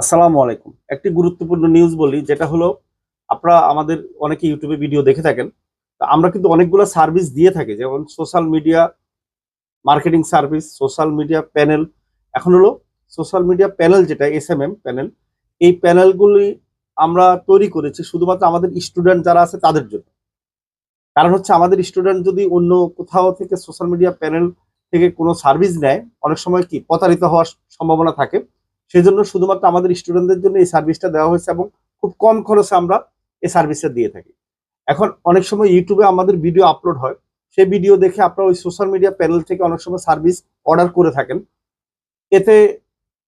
আসসালামু আলাইকুম। একটি গুরুত্বপূর্ণ নিউজ বলি, যেটা হলো, আপনারা আমাদের অনেকে ইউটিউবে ভিডিও দেখে থাকেন আমরা কিন্তু অনেকগুলো সার্ভিস দিয়ে থাকি, যেমন social media marketing service social media panel এখন হলো সোশ্যাল মিডিয়া প্যানেল যেটা এস এম এম প্যানেল এই প্যানেলগুলি আমরা তৈরি করেছি শুধুমাত্র আমাদের স্টুডেন্ট যারা আছে তাদের জন্য। কারণ হচ্ছে, আমাদের স্টুডেন্ট যদি অন্য কোথাও থেকে সোশ্যাল মিডিয়া প্যানেল থেকে কোনো সার্ভিস নেয়, অনেক সময় কি, প্রতারিত হওয়ার সম্ভাবনা থাকে। সেই জন্য শুধুমাত্র আমাদের স্টুডেন্টদের জন্য এই সার্ভিসটা দেওয়া হয়েছে এবং খুব কম খরচে আমরা এই সার্ভিসটা দিয়ে থাকি। এখন অনেক সময় ইউটিউবে আমাদের ভিডিও আপলোড হয়। সেই ভিডিও দেখে আপনারা ওই সোশ্যাল মিডিয়া প্যানেল থেকে অনেক সময় সার্ভিস অর্ডার করে থাকেন। এতে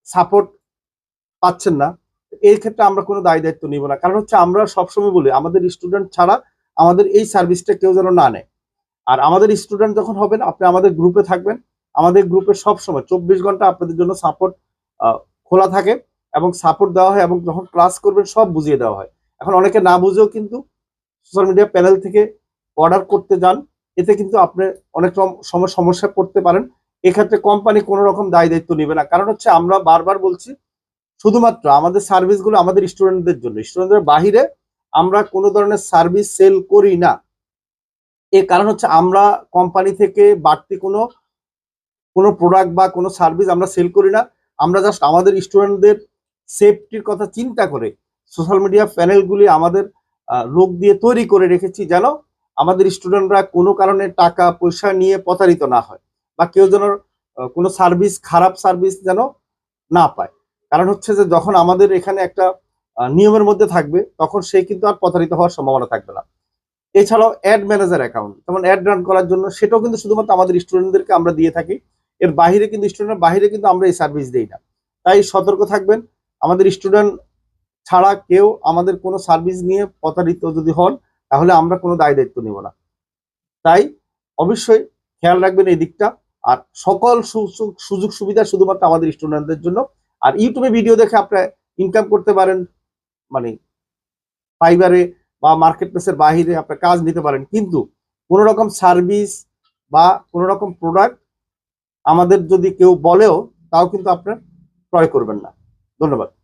সাপোর্ট পাচ্ছেন না। এই ক্ষেত্রে আমরা কোনো দায় দায়িত্ব নিব না। কারণ হচ্ছে আমরা সবসময় বলি, আমাদের স্টুডেন্ট ছাড়া আমাদের এই সার্ভিসটা কেউ যেন না নেয়। আর আমাদের স্টুডেন্ট যখন হবেন, আপনি আমাদের গ্রুপে থাকবেন। আমাদের গ্রুপে সব সময় চব্বিশ ঘণ্টা আপনাদের জন্য সাপোর্ট খোলা থাকে এবং সাপোর্ট দেওয়া হয় এবং যখন ক্লাস করবেন সব বুঝিয়ে দেওয়া হয়। এখন অনেকে না বুঝেও কিন্তু সোশ্যাল মিডিয়া প্যানেল থেকে অর্ডার করতে যান। এতে কিন্তু আপনি অনেক সময় সমস্যায় পড়তে পারেন। এক্ষেত্রে কোম্পানি কোনো রকম দায় দায়িত্ব নেবে না। কারণ হচ্ছে আমরা বারবার বলছি, শুধুমাত্র আমাদের সার্ভিসগুলো আমাদের স্টুডেন্টদের জন্য। স্টুডেন্টদের বাহিরে আমরা কোনো ধরনের সার্ভিস সেল করি না। এর কারণ হচ্ছে আমরা কোম্পানি থেকে বাড়তি কোনো কোনো প্রোডাক্ট বা কোনো সার্ভিস আমরা সেল করি না। আমরা জাস্ট আমাদের স্টুডেন্টদের সেফটির কথা চিন্তা করে সোশ্যাল মিডিয়া প্যানেলগুলি আমাদের লোক দিয়ে তৈরি করে রেখেছি যেন আমাদের স্টুডেন্টরা কোনো কারণে টাকা, পয়সা নিয়ে প্রতারিত না হয় বা কেউ যেন কোনো সার্ভিস খারাপ সার্ভিস যেন না পায়। কারণ হচ্ছে যে যখন আমাদের এখানে একটা নিয়মের মধ্যে থাকবে তখন সে কিন্তু আর প্রতারিত হওয়ার সম্ভাবনা থাকবে না। এছাড়াও অ্যাড ম্যানেজার অ্যাকাউন্ট যেমন অ্যাড রান করার জন্য সেটাও কিন্তু শুধুমাত্র আমাদের স্টুডেন্টদেরকে আমরা দিয়ে থাকি। এর বাইরে কিন্তু স্টুডেন্টের বাইরে কিন্তু আমরা এই সার্ভিস দিই না। তাই সতর্ক থাকবেন। আমাদের স্টুডেন্ট ছাড়া কেউ আমাদের কোনো সার্ভিস নিয়ে প্রতারিত যদি হন, তাহলে আমরা কোনো দায় দায়িত্ব নেব না। তাই অবশ্যই খেয়াল রাখবেন এই দিকটা। আর সকল সুযোগ সুবিধা শুধুমাত্র আমাদের স্টুডেন্টদের জন্য। আর ইউটিউবে ভিডিও দেখে আপনারা ইনকাম করতে পারেন। মানে ফাইবারে বা মার্কেট প্লেসের বাহিরে আপনার কাজ নিতে পারেন। কিন্তু কোনো রকম সার্ভিস বা কোনো রকম প্রোডাক্ট আমাদের যদি কেউ বলেও তাও কিন্তু আপনার ক্রয় করবেন না। ধন্যবাদ।